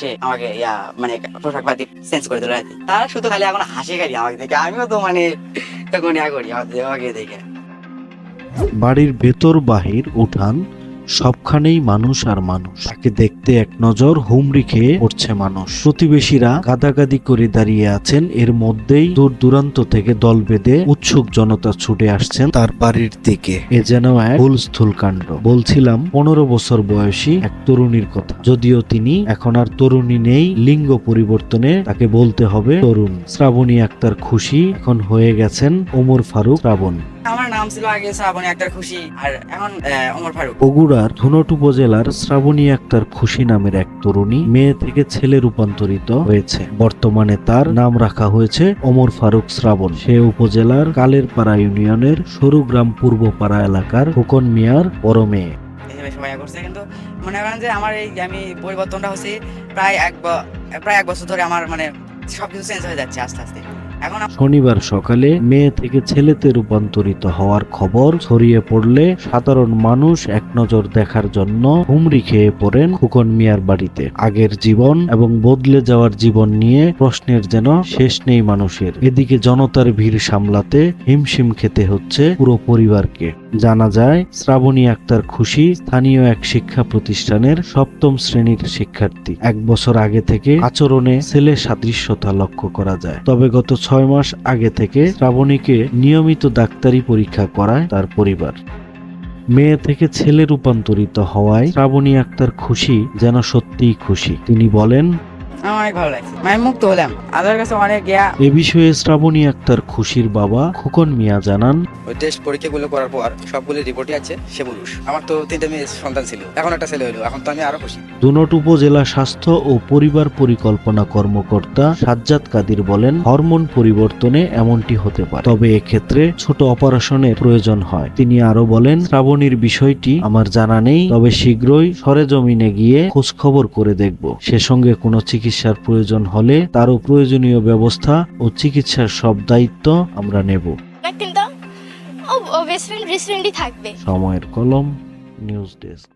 সে আমাকে, ইয়া মানে পোশাক পাতি চেঞ্জ করে দিল তারা শুধু খালি এখন হাসি খালি আমাকে দেখে। আমিও তো মানে তখন ইয়া করি, আমাকে দেখে। বাড়ির ভেতর বাহির উঠান সবখানেই মানুষ আর মানুষ। তাকে দেখতে এক নজর হুমড়ি খেয়ে পড়ছে মানুষ। প্রতিবেশীরা গাদাগাদি করে দাঁড়িয়ে আছেন। এর মধ্যেই দূর দূরান্ত থেকে দল বেঁধে উৎসুক জনতা ছুটে আসছেন তার বাড়ির দিকে। এ যেন এক হুলস্থুল কাণ্ড। বলছিলাম, পনেরো বছর বয়সী এক তরুণীর কথা। যদিও তিনি এখন আর তরুণী নেই, লিঙ্গ পরিবর্তনে তাকে বলতে হবে তরুণ। শ্রাবণী আক্তার খুশি এখন হয়ে গেছেন ওমর ফারুক শ্রাবণ। আমার নাম ছিল আগে শ্রাবণী আক্তার খুশি আর এখন ওমর ফারুক। বগুড়ার ধুনট উপজেলার শ্রাবণী আক্তার খুশি নামের এক তরুণী মেয়ে থেকে ছেলে রূপান্তরিত হয়েছে। বর্তমানে তার নাম রাখা হয়েছে ওমর ফারুক শ্রাবণ। সে উপজেলার কালেরপাড়া ইউনিয়নের সরুগ্রাম পূর্বপাড়া এলাকার ফুকন মিয়ার বড় মেয়ে। হিসেবে সবাই করছে কিন্তু মনে করেন যে আমার এই আমি পরিবর্তনটা হচ্ছে প্রায় এক প্রায় এক বছর ধরে আমার মানে সবকিছু চেঞ্জ হয়ে যাচ্ছে আস্তে আস্তে। শনিবার সকালে মেয়ে থেকে ছেলেতে রূপান্তরিত হওয়ার খবর ছড়িয়ে পড়লে সাধারণ মানুষ এক নজর দেখার জন্য হুমড়ি খেয়ে পড়েন খুকন মিয়ার বাড়িতে। আগের জীবন এবং বদলে যাওয়ার জীবন নিয়ে প্রশ্নের যেন শেষ নেই মানুষের। এদিকে জনতার ভিড় সামলাতে হিমশিম খেতে হচ্ছে পুরো পরিবারকে। জানা যায়, শ্রাবণী আক্তার খুশি স্থানীয় এক শিক্ষা প্রতিষ্ঠানের সপ্তম শ্রেণির শিক্ষার্থী। এক বছর আগে থেকে আচরণে ছেলে সাদৃশ্যতা লক্ষ্য করা যায়। তবে গত ছয় মাস আগে থেকে শ্রাবণীকে নিয়মিত ডাক্তারি পরীক্ষা করায় তার পরিবার। মেয়ে থেকে ছেলে রূপান্তরিত হওয়ায় শ্রাবণী আক্তার খুশি, যেন সত্যিই খুশি। তিনি বলেন আমার অনেক ভালো লাগছে। আমি মুক্ত হলাম। আল্লাহর কাছে অনেক ইয়া। এ বিষয়ে শ্রাবণী আক্তার খুশির বাবা খোকন মিয়া জানান ওই টেস্ট পরীক্ষাগুলো করার পর সবগুলো রিপোর্টই আছে সে পুরুষ আমার তো তিনটে মেয়ে সন্তান ছিল এখন একটা ছেলে হলো এখন তো আমি আরও খুশি। দুনট উপজেলা স্বাস্থ্য ও পরিবার পরিকল্পনা কর্মকর্তা সাজ্জাদ কাদির বলেন হরমোন পরিবর্তনে এমনটি হতে পারে। তবে এক্ষেত্রে ছোট অপারেশনের প্রয়োজন হয়। তিনি আরও বলেন শ্রাবণীর বিষয়টি আমার জানা নেই তবে শীঘ্রই সরেজমিনে গিয়ে খোঁজ খবর করে দেখব। সে সঙ্গে কোনো চিকিৎসার প্রয়োজন হলে তারও প্রয়োজনীয় ব্যবস্থা ও চিকিৎসার সব দায়িত্ব আমরা নেব। কিন্তু ও ও বেস্ট ফ্রেন্ড বেস্ট ফ্রেন্ডই থাকবে। সময়ের কলম নিউজ ডেস্ক